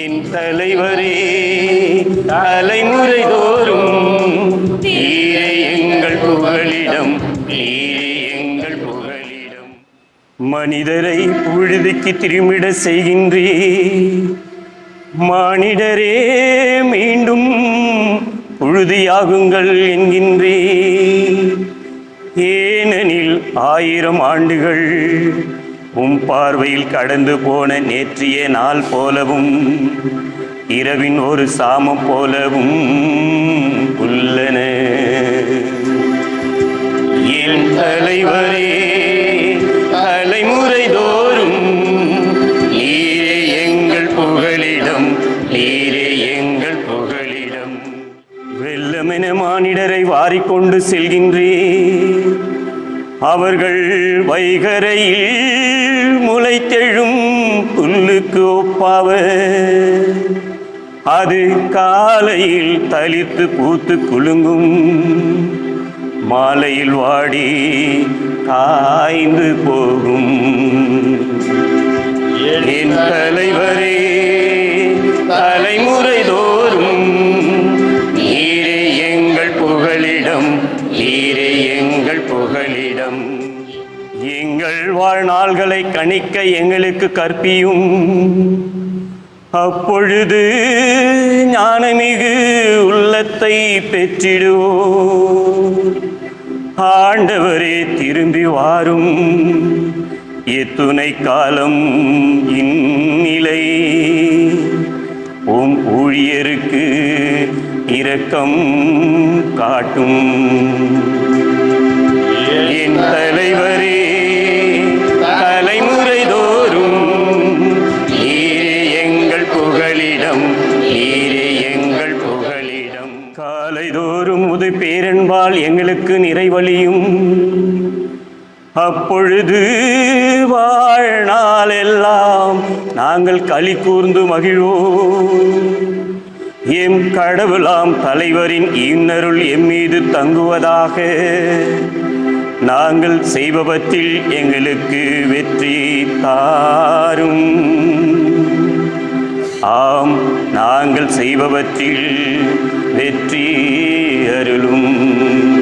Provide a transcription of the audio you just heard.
என் தலைவரே தலைமுறை தோறும் நீரே எங்கள் புகழிடம் நீரே எங்கள் புகழிடம். மனிதரை புழுதிக்கு திரும்பிட செய்கின்றே மானிடரே மீண்டும் புழுதியாகுங்கள் என்கின்றே. ஏனெனில் ஆயிரம் ஆண்டுகள் உம் பார்வையில் கடந்து போன நேற்றைய நாள் போலவும் இரவின் ஒரு சாமம் போலவும் வாரிக்கொண்டு செல்கின்றே அவர்கள் வைகரையில் முளைத்தெழும் புல்லுக்கு ஒப்பாவர். அது காலையில் தளித்து பூத்து குலுங்கும். மாலையில் வாடி காய்ந்து போகும். என் தலைவர் நீரே எங்கள் புகழிடம் எங்கள் வாழ்நாள்களை கணிக்க எங்களுக்கு கற்பியும். அப்பொழுது ஞானமிகு உள்ளத்தை பெற்றிடுவோ ஆண்டவரே திரும்பி வாரும். எத்துணை காலம் இந்நிலை. உம் ஊழியருக்கு இரக்கம் காட்டும். என் தலைவரே தலைமுறை தோறும் நீரே எங்கள் புகழிடம் நீரே எங்கள் புகழிடம் காலைதோறும் உது பேரன்பால் எங்களுக்கு நிறைவழியும். அப்பொழுது வாழ்நாளெல்லாம் நாங்கள் களி கூர்ந்து மகிழ்வோம். எம் கடவுளாம் தலைவரின் இன்னருள் எம்மீது தங்குவதாக. நாங்கள் செய்பவற்றில் எங்களுக்கு வெற்றி தாரும். ஆம் நாங்கள் செய்பவற்றில் வெற்றி அருளும்.